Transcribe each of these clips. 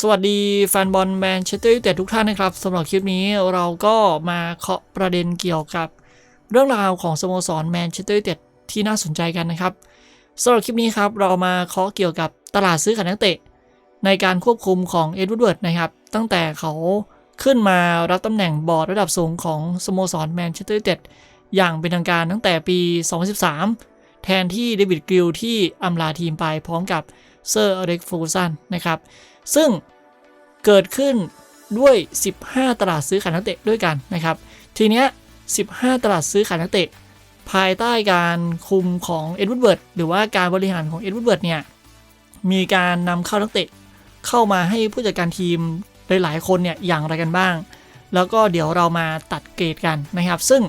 สวัสดีแฟนบอลแมนเชสเตอร์ยูไนเต็ดทุกท่านนะครับสำหรับคลิปนี้เราก็มาเคาะประเด็นเกี่ยวกับ เรื่องราวของสโมสรแมนเชสเตอร์ยูไนเต็ดที่น่าสนใจกันนะครับสำหรับคลิปนี้ครับเรามาเคาะเกี่ยวกับตลาดซื้อขายนักเตะ ในการควบคุมของเอ็ดวูดเวิร์ดนะครับ ตั้งแต่เขาขึ้นมารับตำแหน่งบอร์ดระดับสูงของสโมสรแมนเชสเตอร์ยูไนเต็ดอย่างเป็นทางการตั้งแต่ปี 2013 แทนที่เดวิดกริลที่อำลาทีมไปพร้อมกับเซอร์อเล็กฟูซันนะครับ ซึ่งเกิดขึ้นด้วย 15 ตลาดซื้อขายนักเตะด้วยกันนะครับ ทีเนี้ย 15 ตลาดซื้อขายนักเตะ ภายใต้การคุมของเอ็ดวูดเวิร์ดหรือว่าการบริหารของเอ็ดวูดเวิร์ดเนี่ย มีการนำเข้านักเตะเข้ามาให้ผู้จัดการทีมหลายๆคนเนี่ยอย่างไรกันบ้าง แล้วก็เดี๋ยวเรามาตัดเกรดกันนะครับ ซึ่ง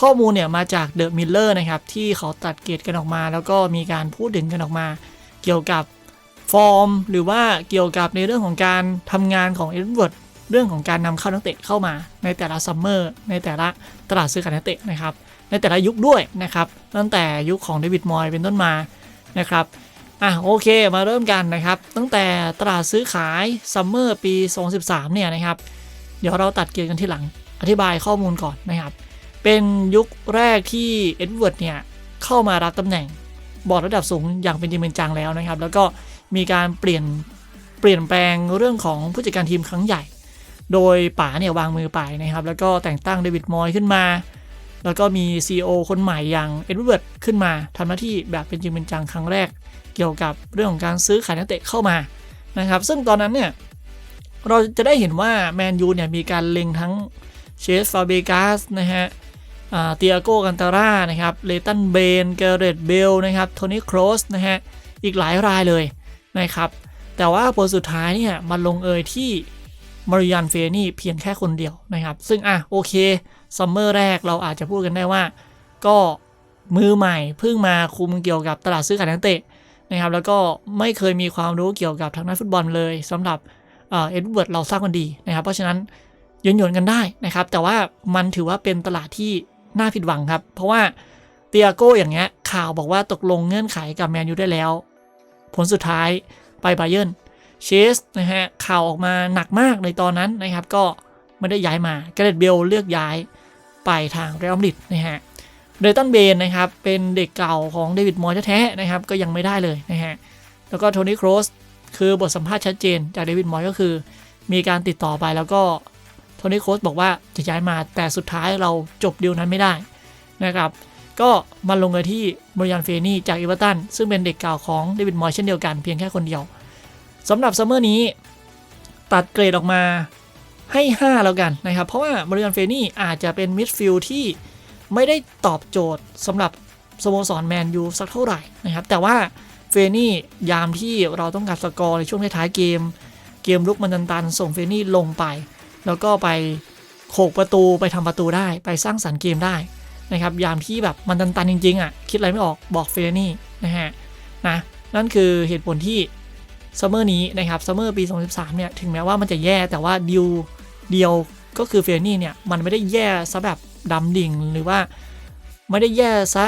ข้อมูลเนี่ยมาจากเดอะมิลเลอร์นะครับที่เขาตัดเกรดกันออกมา แล้วก็มีการพูดถึงกันออกมา เกี่ยวกับ ฟอร์ม หรือว่าเกี่ยวกับในเรื่องของการทำงานของเอ็ดเวิร์ดเรื่องของการนำเข้านักเตะเข้ามาในแต่ละซัมเมอร์ในแต่ละตลาดซื้อขายนักเตะนะครับ ในแต่ละยุคด้วยนะครับ ตั้งแต่ยุคของเดวิดมอยเป็นต้นมานะครับอะโอเคมาเริ่มกันนะครับ ตั้งแต่ตลาดซื้อขายซัมเมอร์ปี 2013 เนี่ยนะครับ เดี๋ยวเราตัดเกียร์กันที่หลังอธิบายข้อมูลก่อนนะครับ เป็นยุคแรกที่เอ็ดเวิร์ดเนี่ยเข้ามารับตำแหน่งบอร์ดระดับสูงอย่างเป็นจริงเป็นจังแล้วนะครับ แล้วก็ มีการเปลี่ยนเปลี่ยนแปลงเรื่องของผู้จัดการทีมครั้งใหญ่ โดยป๋าเนี่ยวางมือไปนะครับ แล้วก็แต่งตั้งเดวิดมอยขึ้นมา แล้วก็มี CEO คนใหม่อย่างเอ็ดเวิร์ดขึ้นมาทำหน้าที่แบบเป็นจริงเป็นจังครั้งแรก เกี่ยวกับเรื่องของการซื้อขายนักเตะเข้ามานะครับ ซึ่งตอนนั้นเนี่ยเราจะได้เห็นว่าแมนยูเนี่ยมีการเล็งทั้งเชสฟาเบกัสนะฮะเตียโกกันตาร่านะครับ เลตันเบน เกเรตเบล นะครับ โทนี่ โครส นะฮะ อีกหลายรายเลย นะครับ แต่ว่าผลสุดท้ายเนี่ยมันลงเอยที่มาริยันเฟนี่เพียงแค่คนเดียวนะครับ ซึ่งอะโอเคซัมเมอร์แรกเราอาจจะพูดกันได้ว่า ก็มือใหม่เพิ่งมาคุมเกี่ยวกับตลาดซื้อขายนักเตะนะครับ แล้วก็ไม่เคยมีความรู้เกี่ยวกับทางด้านฟุตบอลเลยสำหรับเอ็ดเวิร์ดเราทราบกันดีนะครับ เพราะฉะนั้นยนยนกันได้นะครับ แต่ว่ามันถือว่าเป็นตลาดที่น่าผิดหวังครับ เพราะว่าเตียโก้อย่างเงี้ยข่าวบอกว่าตกลงเงื่อนไขกับแมนยูได้แล้ว ผลสุดท้ายไปไบเยนเชสนะฮะข่าวออกมาหนักมากในตอนนั้นนะครับก็ไม่ได้ย้ายมาเกเรตเบลเลือกย้ายไปทางเรอัลมาดริดนะฮะเดตันเบนนะครับเป็นเด็กเก่าของเดวิดมอยแท้ๆนะครับก็ยังไม่ได้เลยนะฮะแล้วก็โทนี่โครสคือบทสัมภาษณ์ชัดเจนจากเดวิดมอยก็คือ มีการติดต่อไปแล้วก็โทนี่โครสบอกว่าจะย้ายมาแต่สุดท้ายเราจบดีลนั้นไม่ได้นะครับ ก็มาลงเลยที่บริยานเฟนี่จากอีเวอร์ตันซึ่งเป็นเด็กเก่าของเดวิดมอยเช่นเดียวกันเพียงแค่คนเดียวสำหรับซัมเมอร์นี้ ตัดเกรดออกมาให้ 5 แล้วกันนะครับ เพราะว่าบริยานเฟนี่อาจจะเป็นมิดฟิลด์ที่ไม่ได้ตอบโจทย์สำหรับสโมสรแมนยูสักเท่าไหร่นะครับ แต่ว่าเฟนี่ยามที่เราต้องการสกอร์ในช่วงท้ายเกม เกมลุกมันตันๆส่งเฟนี่ลงไป แล้วก็ไปโขกประตูไปทำประตูได้ ไปสร้างสรรค์เกมได้ นะครับยามที่แบบมันตันๆจริงๆอะคิดอะไรไม่ออกบอกเฟรนี่นะฮะนะนั่นคือเหตุผลที่ซัมเมอร์นี้นะครับซัมเมอร์ปี 2013 เนี่ย ถึงแม้ว่ามันจะแย่แต่ว่าดิวเดียวก็คือเฟรนี่เนี่ย มันไม่ได้แย่ซะแบบดำดิ่งหรือว่าไม่ได้แย่ซะ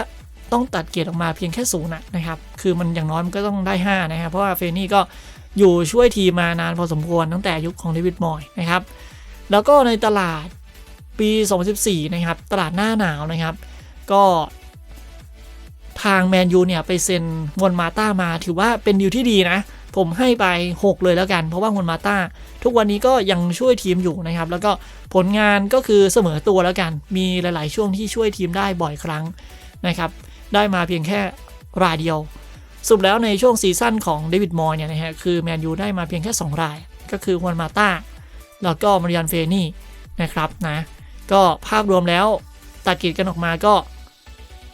ต้องตัดเกรดออกมาเพียงแค่ศูนย์นะครับ คือมันอย่างน้อยมันก็ต้องได้ 5 นะครับ เพราะว่าเฟรนี่ก็อยู่ช่วยทีมมานานพอสมควรตั้งแต่ยุคของเดวิดมอยนะครับ แล้วก็ในตลาด ปี 2014 นะครับ ตลาดหน้าหนาวนะครับ ก็ทางแมนยูเนี่ย ไปเซ็นมวนมาต้ามาถือว่าเป็นดีลที่ดีนะ ผมให้ไป 6 เลยแล้วกัน เพราะว่ามวนมาต้า ทุกวันนี้ก็ยังช่วยทีมอยู่นะครับ แล้วก็ผลงานก็คือเสมอตัวแล้วกัน มีหลาย ๆ ช่วงที่ช่วยทีมได้บ่อยครั้งนะครับ ได้มาเพียงแค่รายเดียว สุดแล้วในช่วงซีซั่นของเดวิดมอยเนี่ยนะฮะคือแมนยูได้มาเพียงแค่ 2 ราย ก็คือมวนมาต้าแล้วก็มาริยันเฟนี่นะครับนะ ก็ภาพรวมแล้วตัดกิจกันออกมาก็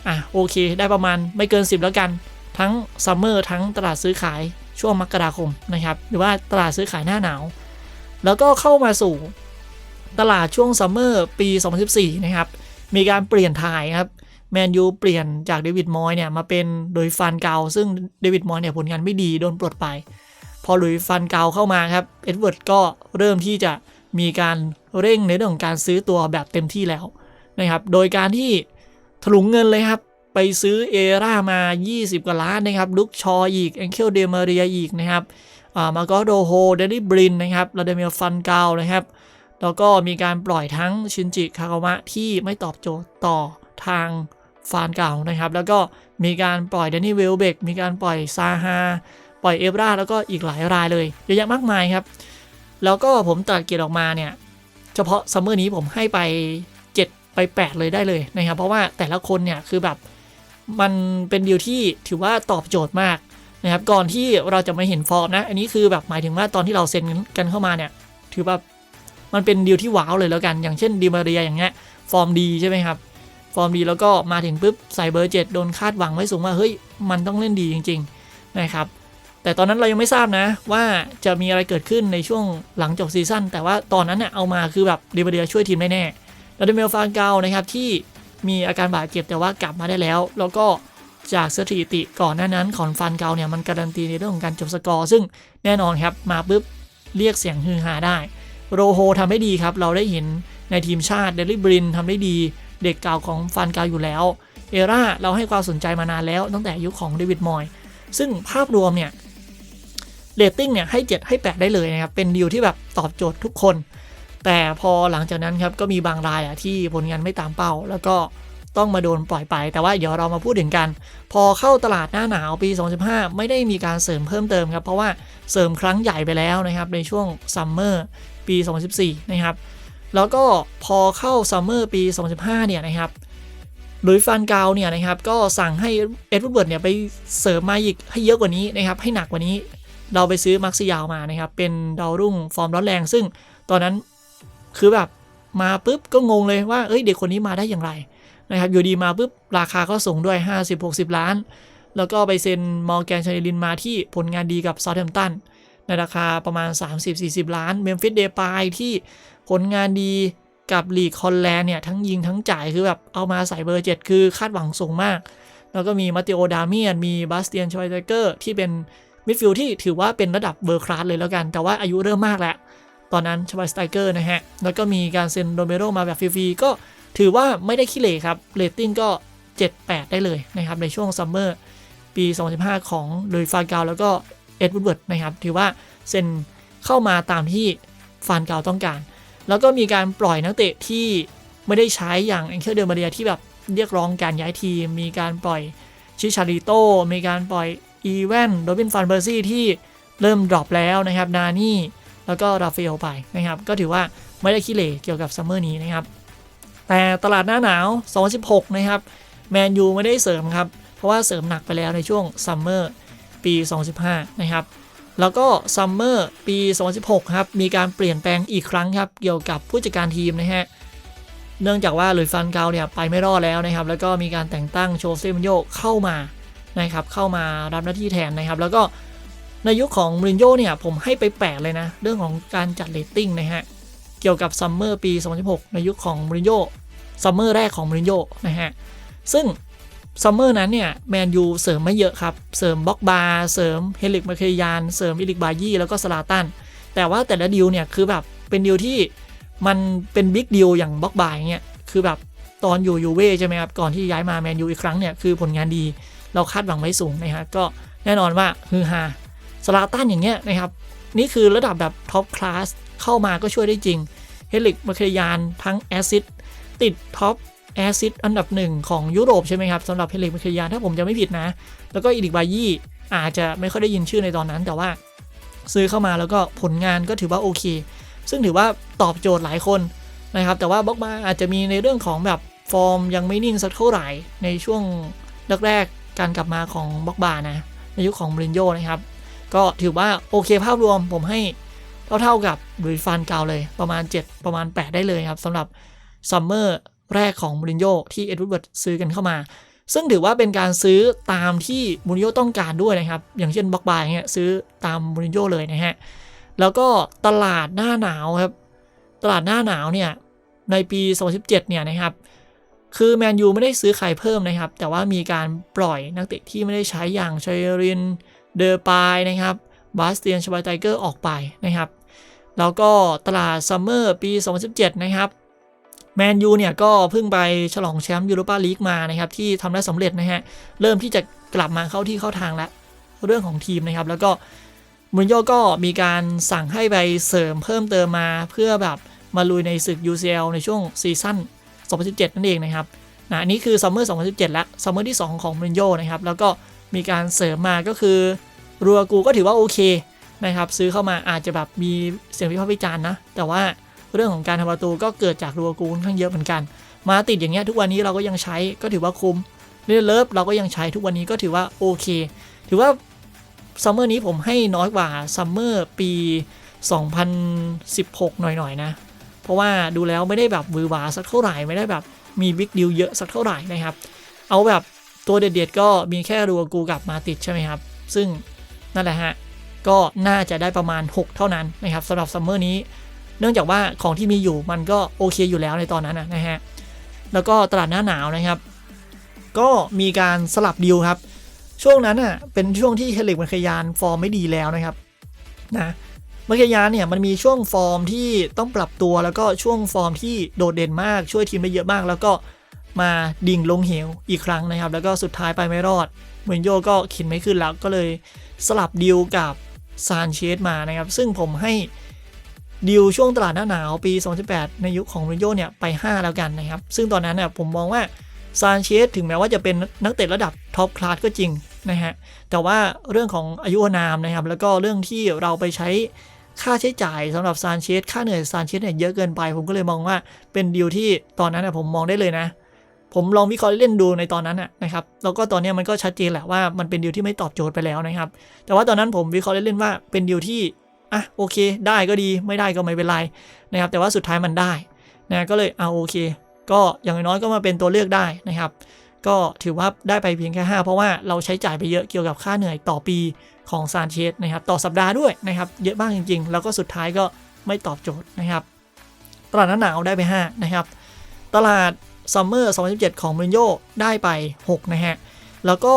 อะโอเค ได้ประมาณไม่เกิน 10 แล้วกัน ทั้งซัมเมอร์ทั้งตลาดซื้อขายช่วงมกราคมนะครับ หรือว่าตลาดซื้อขายหน้าหนาว แล้วก็เข้ามาสู่ตลาดช่วงซัมเมอร์ปี 2014 นะครับ มีการเปลี่ยนถ่ายครับแมนยูเปลี่ยนจากเดวิดมอยเนี่ยมาเป็นโดยฟันเกาซึ่งเดวิดมอยเนี่ยผลงานไม่ดีโดนปลดไป พอหลุยฟันเกาเข้ามาครับเอ็ดเวิร์ดก็เริ่มที่จะมีการ เร่งในเรื่องของการซื้อตัวแบบเต็มที่แล้วนะครับ โดยการที่ถลุงเงินเลยครับ ไปซื้อเอร่ามา 20 กว่าล้านนะครับลุกชออีกแองเคิลเดมาเรียอีกนะครับมาโกโดโฮเดลี่บรินนะครับลาเดเมลฟันเกานะครับแล้วก็มีการปล่อยทั้งชินจิคากามะที่ไม่ตอบโจทย์ต่อทางฟานเก่านะครับ แล้วก็มีการปล่อยเดนนี่เวลเบกมีการปล่อยซาฮาปล่อยเอฟราแล้วก็อีกหลายรายเลยเยอะแยะมากมายครับ แล้วก็ผมตัดเกียรออกมาเนี่ย เฉพาะซัมเมอร์นี้ผมให้ไป 7 ไป 8 เลยได้เลยนะครับ เพราะว่าแต่ละคนเนี่ยคือแบบมันเป็นดีลที่ถือว่าตอบโจทย์มากนะครับก่อนที่เราจะมาเห็นฟอร์มนะ อันนี้คือแบบหมายถึงว่าตอนที่เราเซ็นกันเข้ามาเนี่ย ถือว่ามันเป็นดีลที่ว้าวเลยแล้วกัน อย่างเช่นดีมาเรียอย่างเงี้ยฟอร์มดีใช่ไหมครับฟอร์มดีแล้วก็มาถึงปุ๊บใส่เบอร์เจ็ดโดนคาดหวังไว้สูงว่าเฮ้ยมันต้องเล่นดีจริง ๆ นะครับ แต่ตอนนั้นเรายังไม่ทราบนะ ว่าจะมีอะไรเกิดขึ้นในช่วงหลังจบซีซั่นแต่ว่าตอนนั้นเนี่ยเอามาคือแบบดีบเดียช่วยทีมแน่แล้วเดเมลฟานเกานะครับที่มีอาการบาดเจ็บแต่ว่ากลับมาได้แล้ว แล้วก็จากสถิติก่อนหน้านั้นของฟานเกาเนี่ยมันการันตีในเรื่องของการจบสกอร์ซึ่งแน่นอนครับมาปุ๊บเรียกเสียงฮือฮาได้ โรโฮทำได้ดีครับ เราได้เห็นในทีมชาติเดลิบรินทำได้ดี เด็กเก่าของฟานเกาอยู่แล้ว เอร่าเราให้ความสนใจมานานแล้วตั้งแต่ยุคของเดวิดมอย ซึ่งภาพรวมเนี่ย เรตติ้งเนี่ยให้ 7 ให้ 8 ได้เลยนะครับ เป็นดีลที่แบบตอบโจทย์ทุกคน แต่พอหลังจากนั้นครับก็มีบางรายอะที่ผลงานไม่ตามเป้า แล้วก็ต้องมาโดนปล่อยไป แต่ว่าเดี๋ยวเรามาพูดถึงกัน พอเข้าตลาดหน้าหนาวปี 2015 ไม่ได้มีการเสริมเพิ่มเติมครับเพราะว่าเสริมครั้งใหญ่ไปแล้วนะครับในช่วงซัมเมอร์ปี 2014 นะครับแล้วก็พอเข้าซัมเมอร์ปี 2015 เนี่ยนะครับหลุยฟันเกาเนี่ยนะครับก็สั่งให้เอ็ดวูดเบิร์ดเนี่ยไปเสริมมาอีกให้เยอะกว่านี้นะครับให้หนักกว่านี้ เราไปซื้อมักซิยาวมานะครับ เป็นดาวรุ่งฟอร์มร้อนแรง ซึ่งตอนนั้นคือแบบมาปุ๊บก็งงเลยว่าเอ้ยเด็กคนนี้มาได้อย่างไรนะครับอยู่ดีมาปุ๊บราคาก็สูงด้วย 50-60 ล้าน แล้วก็ไปเซ็นมอร์แกนชาลินมาที่ผลงานดีกับซา u ์แ m มตันในราคาประมาณ 30-40 ล้านเมมฟิสเดปายที่ผลงานดีกับลีกฮอลแลนเนี่ย ทั้งยิงทั้งจ่ายคือแบบเอามาใส่เบอร์ 7 คือคาดหวังสูงมาก แล้วก็มีมาติโอดาเมียน มีบาสเตียนชอยเกอร์ที่เป็น มิดฟิลด์ที่ถือว่าเป็นระดับเบอร์คลาสเลยแล้วกัน แต่ว่าอายุเริ่มมากแล้ว ตอนนั้นชวายสไตเกอร์นะฮะ แล้วก็มีการเซ็นโดเมโรมาแบบฟรีๆก็ถือว่าไม่ได้ขี้เหร่ครับเรตติ้งก็ 7-8 ได้เลยนะครับ ในช่วงซัมเมอร์ปี 2015 ของลุยฟานกาวแล้วก็เอ็ดวูดเวิร์ดนะครับ ถือว่าเซ็นเข้ามาตามที่ฟานกาวต้องการ แล้วก็มีการปล่อยนักเตะที่ไม่ได้ใช้อย่างแองเคิลเดอร์มาเรียที่แบบเรียกร้องการย้ายทีม มีการปล่อยชิชาริโต มีการปล่อย อีเวนโรบินฟันเบอร์ซี่ที่เริ่มดรอปแล้วนะครับ นานี่ แล้วก็ราฟาเอลไปนะครับ ก็ถือว่าไม่ได้ขี้เหร่เกี่ยวกับซัมเมอร์นี้นะครับ แต่ตลาดหน้าหนาว 2016 นะครับ แมนยูไม่ได้เสริมครับ เพราะว่าเสริมหนักไปแล้วในช่วงซัมเมอร์ปี 2015 นะครับแล้วก็ซัมเมอร์ปี 2016 ครับ มีการเปลี่ยนแปลงอีกครั้งครับ เกี่ยวกับผู้จัดการทีมนะฮะ เนื่องจากว่าหลุยส์ฟันเกาเนี่ยไปไม่รอดแล้วนะครับ แล้วก็มีการแต่งตั้งโชเซ่มินโยเข้ามา นะครับเข้ามารับหน้าที่แทนนะครับ แล้วก็ในยุคของมูรินโญ่เนี่ยผมให้ไปแปดเลยนะ เรื่องของการจัดเรตติ้งนะฮะเกี่ยวกับซัมเมอร์ปี 2016 ในยุคของมูรินโญ่ซัมเมอร์แรกของมูรินโญ่นะฮะซึ่งซัมเมอร์นั้นเนี่ยแมนยูเสริมไม่เยอะครับ เสริมบล็อกบาร์เสริมเฮลิกมาเคยาน เสริมอิลิกบายี่แล้วก็สลาตัน แต่ว่าแต่ละดีลเนี่ยคือแบบเป็นดีลที่มันเป็นบิ๊กดีลอย่างบล็อกบาร์อย่างเงี้ยคือแบบตอนอยู่ยูเว่ใช่ไหมครับ ก่อนที่ย้ายมาแมนยูอีกครั้งเนี่ยคือผลงานดี เราคาดหวังไว้สูงนะฮะก็แน่นอนว่าฮือฮาสลาตันอย่างเงี้ยนะครับ นี่คือระดับแบบท็อปคลาสเข้ามาก็ช่วยได้จริง เฮลิกมาเคยานทั้งแอซิดติดท็อปแอซิดอันดับหนึ่งของยุโรปใช่ไหมครับสำหรับเฮลิกมาเคยานถ้าผมจะไม่ผิดนะ แล้วก็อีลิกบายี่อาจจะไม่ค่อยได้ยินชื่อในตอนนั้น แต่ว่าซื้อเข้ามาแล้วก็ผลงานก็ถือว่าโอเค ซึ่งถือว่าตอบโจทย์หลายคนนะครับ แต่ว่าบล็อกมาอาจจะมีในเรื่องของแบบฟอร์มยังไม่นิ่งสักเท่าไหร่ในช่วงแรกๆ การกลับมาของบล็อกบานะในยุคของบรินโยนะครับ ก็ถือว่าโอเคภาพรวมผมให้เท่าๆกับลุยฟันเกาเลยประมาณ 7 ประมาณ 8 ได้เลยครับสำหรับซัมเมอร์แรกของมูรินโญ่ที่เอ็ดวูดเบิร์ดซื้อกันเข้ามา ซึ่งถือว่าเป็นการซื้อตามที่มูรินโญ่ต้องการด้วยนะครับ อย่างเช่นบล็อกบายเงี้ยซื้อตามมูรินโญ่เลยนะฮะ แล้วก็ตลาดหน้าหนาวครับ ตลาดหน้าหนาวเนี่ยในปี 2017 เนี่ยนะครับ คือแมนยูไม่ได้ซื้อใครเพิ่มนะครับ แต่ว่ามีการปล่อยนักเตะที่ไม่ได้ใช้อย่างชัยริน เดอปายนะครับบาสเตียนชบาไทเกอร์ออกไปนะครับ แล้วก็ตลาดซัมเมอร์ปี 2017 นะครับแมนยูเนี่ยก็เพิ่งไปฉลองแชมป์ยูโรปาลีกมานะครับ ที่ทำได้สำเร็จนะฮะ เริ่มที่จะกลับมาเข้าที่เข้าทางแล้วเรื่องของทีมนะครับ แล้วก็มูรินโญ่ก็มีการสั่งให้ไปเสริมเพิ่มเติมมาเพื่อแบบมาลุยในศึก UCL ในช่วงซีซั่น 2017 นั่นเองนะครับนะอันนี้คือซัมเมอร์ 2017 แล้วซัมเมอร์ที่ 2 ของมูรินโญ่นะครับ แล้วก็มีการเสริมมาก็คือรัวกูก็ถือว่าโอเคนะครับ ซื้อเข้ามาอาจจะแบบมีเสียงวิพากษ์วิจารณ์นะ แต่ว่าเรื่องของการทำประตูก็เกิดจากรัวกูค่อนข้างเยอะเหมือนกัน มาติดอย่างเงี้ยทุกวันนี้เราก็ยังใช้ก็ถือว่าคุ้มเรเลิฟเราก็ยังใช้ทุกวันนี้ก็ถือว่าโอเค ถือว่าซัมเมอร์นี้ผมให้น้อยกว่าซัมเมอร์ปี 2016 หน่อยๆนะ ราะว่าดูแล้วไม่ได้แบบวือวาสักเท่าไหร่ไม่ได้แบบมีบิ๊กดิวเยอะสักเท่าไหร่นะครับ เอาแบบตัวเด็ดๆก็มีแค่รัวกูกับมาติดใช่ไหมครับ ซึ่งนั่นแหละฮะก็น่าจะได้ประมาณ 6 เท่านั้นนะครับสำหรับซัมเมอร์นี้ เนื่องจากว่าของที่มีอยู่มันก็โอเคอยู่แล้วในตอนนั้นนะฮะแล้วก็ตลาดหน้าหนาวนะครับ ก็มีการสลับดีลครับ ช่วงนั้นอะเป็นช่วงที่เฮลิกมันขยานฟอร์มไม่ดีแล้วนะครับนะ มัคคยานเนี่ยมันมีช่วงฟอร์มที่ต้องปรับตัวแล้วก็ช่วงฟอร์มที่โดดเด่นมากช่วยทีมได้เยอะมาก แล้วก็มาดิ่งลงเหวอีกครั้งนะครับ แล้วก็สุดท้ายไปไม่รอดเมนโยก็ขินไม่ขึ้นแล้วก็เลยสลับดีลกับซานเชสมานะครับ ซึ่งผมให้ดีลช่วงตลาดหน้าหนาวปี 2018 ในยุคของเมนโยเนี่ยไป 5 แล้วกันนะครับ ซึ่งตอนนั้นเนี่ยผมมองว่าซานเชสถึงแม้ว่าจะเป็นนักเตะระดับท็อปคลาสก็จริงนะฮะ แต่ว่าเรื่องของอายุอานามนะครับ แล้วก็เรื่องที่เราไปใช้ ค่าใช้จ่ายสำหรับซานเชสค่าเหนื่อยซานเชสเนี่ยเยอะเกินไป ผมก็เลยมองว่าเป็นดีลที่ตอนนั้นนะผมมองได้เลยนะ ผมลองวิเคราะห์เล่นดูในตอนนั้นนะครับแล้วก็ตอนนี้มันก็ชัดเจนแหละว่ามันเป็นดีลที่ไม่ตอบโจทย์ไปแล้วนะครับ แต่ว่าตอนนั้นผมวิเคราะห์เล่นๆว่าเป็นดีลที่อะโอเค ได้ก็ดีไม่ได้ก็ไม่เป็นไรนะครับ แต่ว่าสุดท้ายมันได้นะก็เลยเอาโอเค ก็อย่างน้อยก็มาเป็นตัวเลือกได้นะครับ ก็ถือว่าได้ไปเพียงแค่ 5 เพราะว่าเราใช้จ่ายไปเยอะเกี่ยวกับค่าเหนื่อยต่อปี ของซานเชสนะครับต่อสัปดาห์ด้วยนะครับเยอะมากจริง ๆ แล้วก็สุดท้ายก็ไม่ตอบโจทย์นะครับตลาดหน้าหนาวได้ไป5นะครับตลาดซัมเมอร์2017 ของมูรินโญ่ได้ไป 6 นะฮะ แล้วก็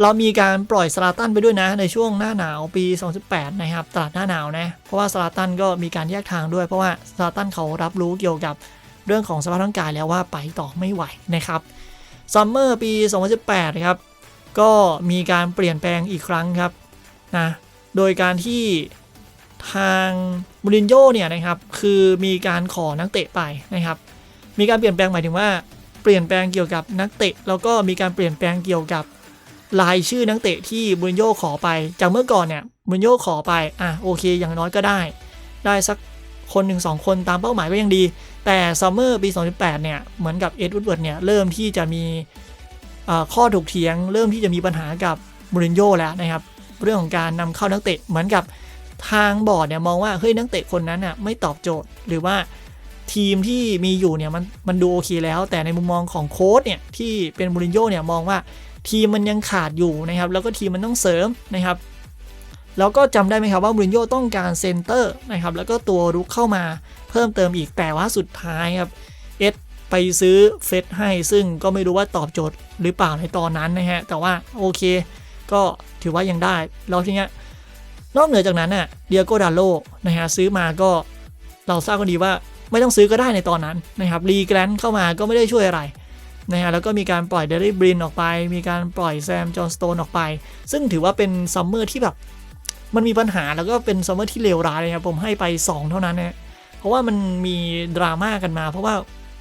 เรามีการปล่อยสลาตันไปด้วยนะ ในช่วงหน้าหนาวปี 2018 นะครับ ตลาดหน้าหนาวนะ เพราะว่าสลาตันก็มีการแยกทางด้วย เพราะว่าสลาตันเขารับรู้เกี่ยวกับเรื่องของสภาพร่างกายแล้วว่าไปต่อไม่ไหวนะครับซัมเมอร์ปี 2018 นะครับ ก็มีการเปลี่ยนแปลงอีกครั้งครับนะโดยการที่ทางมูรินโญ่เนี่ยนะครับคือมีการขอนักเตะไปนะครับ มีการเปลี่ยนแปลงหมายถึงว่าเปลี่ยนแปลงเกี่ยวกับนักเตะ แล้วก็มีการเปลี่ยนแปลงเกี่ยวกับรายชื่อนักเตะที่มูรินโญ่ขอไปจากเมื่อก่อนเนี่ยมูรินโญ่ขอไปอะโอเคอย่างน้อยก็ได้ ได้สักคนหนึ่งสองคนตามเป้าหมายก็ยังดี แต่ซัมเมอร์ปี 2018 เนี่ยเหมือนกับเอ็ดวูดเวิร์ดเนี่ยเริ่มที่จะมี ข้อถกเถียง เริ่มที่จะมีปัญหากับมูรินโญ่แล้วนะครับ เรื่องของการนำเข้านักเตะเหมือนกับทางบอร์ดเนี่ยมองว่าเฮ้ยนักเตะคนนั้นน่ะไม่ตอบโจทย์หรือว่าทีมที่มีอยู่เนี่ยมันมันดูโอเคแล้ว แต่ในมุมมองของโค้ชเนี่ยที่เป็นมูรินโญ่เนี่ยมองว่าทีมมันยังขาดอยู่นะครับ แล้วก็ทีมมันต้องเสริมนะครับ แล้วก็จำได้ไหมครับว่ามูรินโญ่ต้องการเซนเตอร์นะครับแล้วก็ตัวรุกเข้ามาเพิ่มเติมอีกแต่ว่าสุดท้ายครับเอส ไปซื้อเฟสให้ ซึ่งก็ไม่รู้ว่าตอบโจทย์หรือเปล่าในตอนนั้นนะฮะ แต่ว่าโอเค ก็ถือว่ายังได้ แล้วทีเนี้ยนอกเหนือจากนั้นน่ะเดียโกดาโลนะฮะซื้อมาก็เราทราบกันดีว่าไม่ต้องซื้อก็ได้ในตอนนั้นนะครับรีแกรนเข้ามาก็ไม่ได้ช่วยอะไรนะฮะแล้วก็มีการปล่อยเดริบรินออกไป มีการปล่อยแซมจอห์นสโตนออกไป ซึ่งถือว่าเป็นซัมเมอร์ที่แบบ มันมีปัญหาแล้วก็เป็นซัมเมอร์ที่เลวร้ายเลยครับผมให้ไป 2 เท่านั้นนะเพราะว่ามันมีดราม่ากันมา เพราะว่า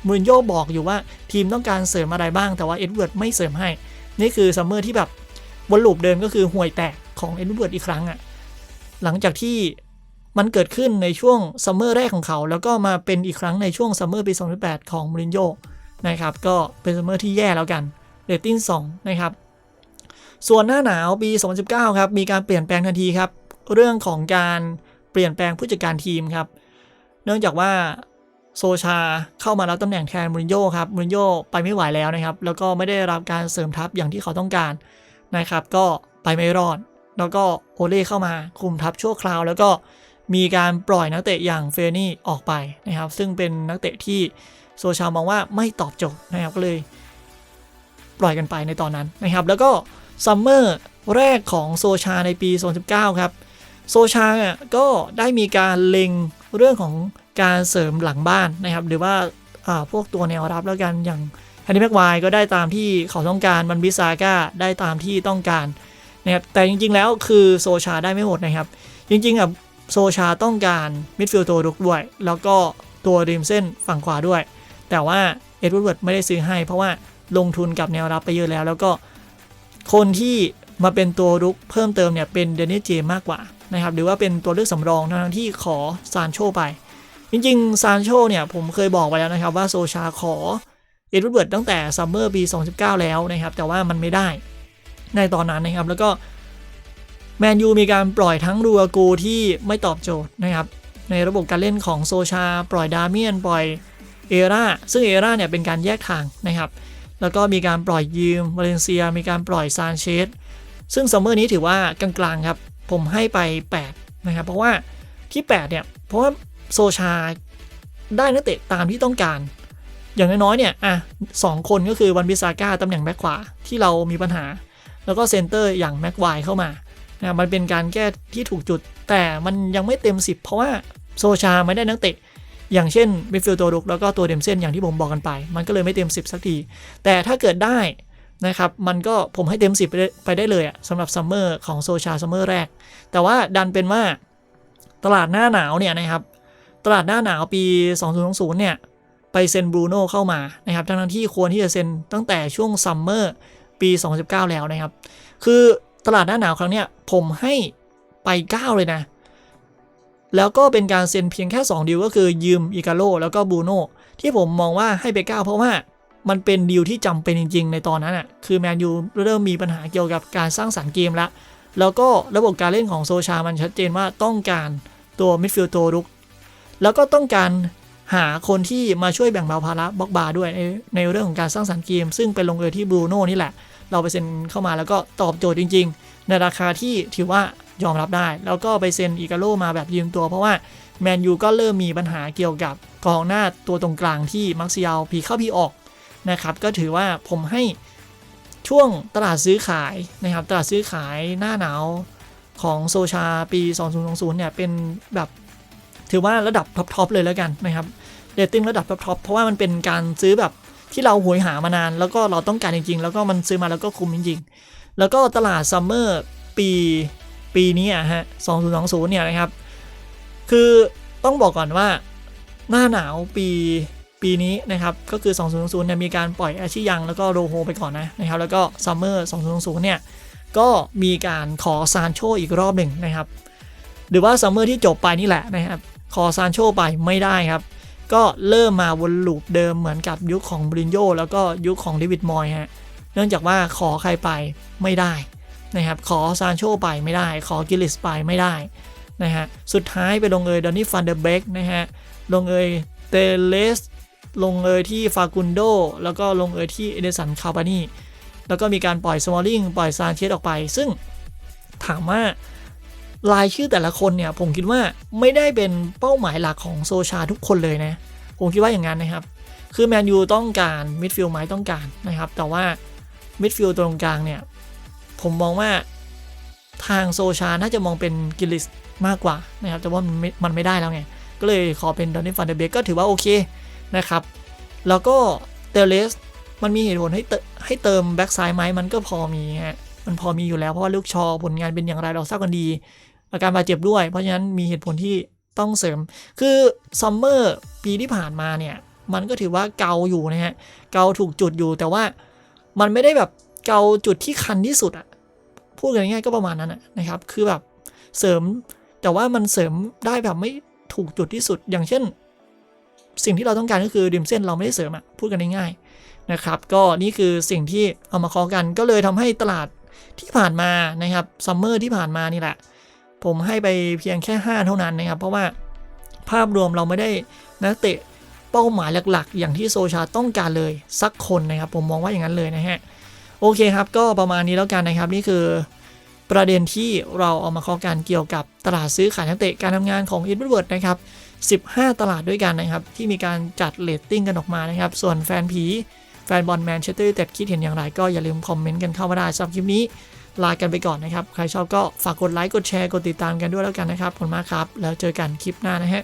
มูรินโญ่บอกอยู่ว่าทีมต้องการเสริมอะไรบ้างแต่ว่าเอ็ดเวิร์ดไม่เสริมให้ นี่คือซัมเมอร์ที่แบบบนลูปเดิมก็คือห่วยแตกของเอ็ดเวิร์ดอีกครั้งอะ่ะหลังจากที่มันเกิดขึ้นในช่วงซัมเมอร์แรกของเขา แล้วก็มาเป็นอีกครั้งในช่วงซัมเมอร์ปี 2008ของมูรินโญ่นะครับก็เป็นซัมเมอร์ที่แย่แล้วกันเรตติ้ง2นะครับส่วนหน้าหนาวปี 2019 ครับมีการเปลี่ยนแปลงทันทีครับ เรื่องของการเปลี่ยนแปลงผู้จัดการทีมครับ เนื่องจากว่า โซชาเข้ามารับตำแหน่งแทนมูรินโญ่ครับมูรินโญ่ไปไม่ไหวแล้วนะครับ แล้วก็ไม่ได้รับการเสริมทัพอย่างที่เขาต้องการนะครับ ก็ไปไม่รอด แล้วก็โอเล่เข้ามาคุมทัพชั่วคราว แล้วก็มีการปล่อยนักเตะอย่างเฟรนี่ออกไปนะครับ ซึ่งเป็นนักเตะที่โซชามองว่าไม่ตอบโจทย์นะครับก็เลยปล่อยกันไปในตอนนั้นนะครับ แล้วก็ซัมเมอร์แรกของโซชาในปี 2019 ครับ โซชาเนี่ยก็ได้มีการเล็งเรื่องของ การเสริมหลังบ้านนะครับ หรือว่าพวกตัวแนวรับแล้วกันอย่างฮันนี่แม็กไวก็ได้ตามที่เขาต้องการมันบิซาก้าได้ตามที่ต้องการนะครับแต่จริงๆแล้วคือโซชาได้ไม่หมดนะครับ จริงๆอะโซชาต้องการมิดฟิลด์ตัวรุกด้วย แล้วก็ตัวริมเส้นฝั่งขวาด้วย แต่ว่าเอ็ดเวิร์ดไม่ได้ซื้อให้ เพราะว่าลงทุนกับแนวรับไปเยอะแล้ว แล้วก็คนที่มาเป็นตัวรุกเพิ่มเติมเนี่ยเป็นเดนิสเจมส์มากกว่านะครับหรือว่าเป็นตัวเลือกสำรองทั้งที่ขอซานโชไป จริงๆซานโชเนี่ยผมเคยบอกไปแล้วนะครับว่าโซชาขอเอ็ดเวิร์ดตั้งแต่ซัมเมอร์ปี 2019 แล้วนะครับ แต่ว่ามันไม่ได้ในตอนนั้นนะครับ แล้วก็แมนยูมีการปล่อยทั้งรูอากูที่ไม่ตอบโจทย์นะครับ ในระบบการเล่นของโซชา ปล่อยดาเมียน ปล่อยเอราซึ่งเอราเนี่ยเป็นการแยกทางนะครับ แล้วก็มีการปล่อยยืมวาเลนเซีย มีการปล่อยซานเชสซึ่งซัมเมอร์นี้ถือว่ากลางๆครับ ผมให้ไป 8 นะครับ เพราะว่าที่ 8 เนี่ย เพราะว่า โซชาได้นักเตะตามที่ต้องการ อย่างน้อยๆเนี่ยอะสองคนก็คือวันบิซาก้าตำแหน่งแบ็คขวาที่เรามีปัญหา แล้วก็เซนเตอร์อย่างแม็กไวเข้ามานะมันเป็นการแก้ที่ถูกจุด แต่มันยังไม่เต็ม 10 เพราะว่าโซชาไม่ได้นักเตะ อย่างเช่นมิดฟิลด์ตัวรุกแล้วก็ตัวเดมเซนอย่างที่ผมบอกกันไป มันก็เลยไม่เต็ม 10 สักที แต่ถ้าเกิดได้นะครับ มันก็ผมให้เต็ม 10 ไปได้ไปได้เลยอะสำหรับซัมเมอร์ของโซชาซัมเมอร์แรก แต่ว่าดันเป็นว่าตลาดหน้าหนาวเนี่ยนะครับ ตลาดหน้าหนาวปี 2020เนี่ย ไปเซ็นบรูโน่เข้ามานะครับ ทั้งที่ควรที่จะเซ็นตั้งแต่ช่วงซัมเมอร์ปี 2019 แล้วนะครับ คือตลาดหน้าหนาวครั้งเนี้ยผมให้ไป 9 เลยนะ แล้วก็เป็นการเซ็นเพียงแค่ 2 ดีลก็คือยืมอิกาโลแล้วก็บรูโน่ที่ผมมองว่าให้ไป 9 เพราะว่ามันเป็นดีลที่จำเป็นจริง ๆ ในตอนนั้นอะ คือแมนยูเริ่มมีปัญหาเกี่ยวกับการสร้างสรรค์เกมแล้วแล้วก็ระบบการเล่นของโซชา มันชัดเจนว่าต้องการตัวมิดฟิลด์ตัวรุก แล้วก็ต้องการหาคนที่มาช่วยแบ่งเบาภาระบล็อกบาร์ด้วยในในเรื่องของการสร้างสรรค์เกม ซึ่งเป็นลงเอยที่บรูโน่นี่แหละ เราไปเซ็นเข้ามาแล้วก็ตอบโจทย์จริง ๆ ในราคาที่ถือว่ายอมรับได้ แล้วก็ไปเซ็นอีกาโลมาแบบยืมตัวเพราะว่าแมนยูก็เริ่มมีปัญหาเกี่ยวกับกองหน้าตัวตรงกลางที่มักซิยาวพีเข้าพีออกนะครับก็ถือว่าผมให้ช่วงตลาดซื้อขายนะครับตลาดซื้อขายหน้าหนาวของโซชาปี 2020 เนี่ยเป็นแบบ ถือว่าระดับท็อปๆเลยแล้วกันนะครับเรตติ้งระดับท็อปๆเพราะว่ามันเป็นการซื้อแบบที่เราหวยหามานาน แล้วก็เราต้องการจริงๆ แล้วก็มันซื้อมาแล้วก็คุ้มจริงๆ แล้วก็ตลาดซัมเมอร์ปีปีนี้อะฮะ 2020 เนี่ยนะครับ คือต้องบอกก่อนว่าหน้าหนาวปีปีนี้นะครับ ก็คือ 2020 เนี่ยมีการปล่อยอาชิยังแล้วก็โรโฮไปก่อนนะนะครับ แล้วก็ซัมเมอร์ 2020 เนี่ย ก็มีการขอซานโชอีกรอบหนึ่งนะครับ หรือว่าซัมเมอร์ที่จบไปนี่แหละนะครับ ขอซานโชไปไม่ได้ครับ ก็เริ่มมาวนลูปเดิมเหมือนกับยุคของบรินโยแล้วก็ยุคของเดวิดมอยฮะเนื่องจากว่าขอใครไปไม่ได้นะครับขอซานโชไปไม่ได้ ขอกิลิสไปไม่ได้นะฮะสุดท้ายไปลงเอยดอนนี่ฟันเดอร์เบกนะฮะลงเอยเตเลสลงเอยที่ฟากุนโดแล้วก็ลงเอยที่เอเดสันคาบานีแล้วก็มีการปล่อยสมอลลิงปล่อยซานเชสออกไป ซึ่งถามว่า รายชื่อแต่ละคนเนี่ยผมคิดว่าไม่ได้เป็นเป้าหมายหลักของโซชาทุกคนเลยนะ ผมคิดว่าอย่างนั้นนะครับ คือแมนยูต้องการมิดฟิลด์ไหมต้องการนะครับ แต่ว่ามิดฟิลด์ตรงกลางเนี่ยผมมองว่าทางโซชาน่าจะมองเป็นกิลิสมากกว่านะครับ แต่ว่ามันไม่มันไม่ได้แล้วไง ก็เลยขอเป็นดอนนี่ฟันเดเบกก็ถือว่าโอเคนะครับ แล้วก็เตเลสมันมีเหตุผลให้เตให้เติมแบ็กซ้ายไหมมันก็พอมีฮะ มันพอมีอยู่แล้วเพราะว่าลูกชอผลงานเป็นอย่างไรเราทราบกันดี อาการบาดเจ็บด้วย เพราะฉะนั้นมีเหตุผลที่ต้องเสริม คือซัมเมอร์ปีที่ผ่านมาเนี่ย มันก็ถือว่าเกาอยู่นะฮะ เกาถูกจุดอยู่แต่ว่ามันไม่ได้แบบเกาจุดที่คันที่สุดอะพูดกันง่ายก็ประมาณนั้นนะครับ คือแบบเสริมแต่ว่ามันเสริมได้แบบไม่ถูกจุดที่สุด อย่างเช่น สิ่งที่เราต้องการก็คือริมเส้นเราไม่ได้เสริมอะพูดกันง่ายๆนะครับ ก็นี่คือสิ่งที่เอามาคอกันก็เลยทำให้ตลาด ที่ผ่านมานะครับซัมเมอร์ที่ผ่านมานี่แหละ ผมให้ไปเพียงแค่ 5 เท่านั้นนะครับ เพราะว่าภาพรวมเราไม่ได้นักเตะเป้าหมายหลักๆ อย่างที่โซชาต้องการเลยสักคนนะครับ ผมมองว่าอย่างนั้นเลยนะฮะโอเคครับ ก็ประมาณนี้แล้วกันนะครับ นี่คือประเด็นที่เราเอามาข้อการเกี่ยวกับตลาดซื้อขายนักเตะการทำงานของอินเวอร์ดนะครับ 15 ตลาดด้วยกันนะครับ ที่มีการจัดเลตติ้งกันออกมานะครับ ส่วนแฟนผี แฟนบอลแมนเชสเตอร์แต่คิดเห็นอย่างไรก็อย่าลืมคอมเมนต์กันเข้ามาได้สำหรับคลิปนี้ลากันไปก่อนนะครับ ใครชอบก็ฝากกดไลค์ กดแชร์ กดติดตามกันด้วยแล้วกันนะครับขอบคุณมากครับ แล้วเจอกันคลิปหน้านะฮะ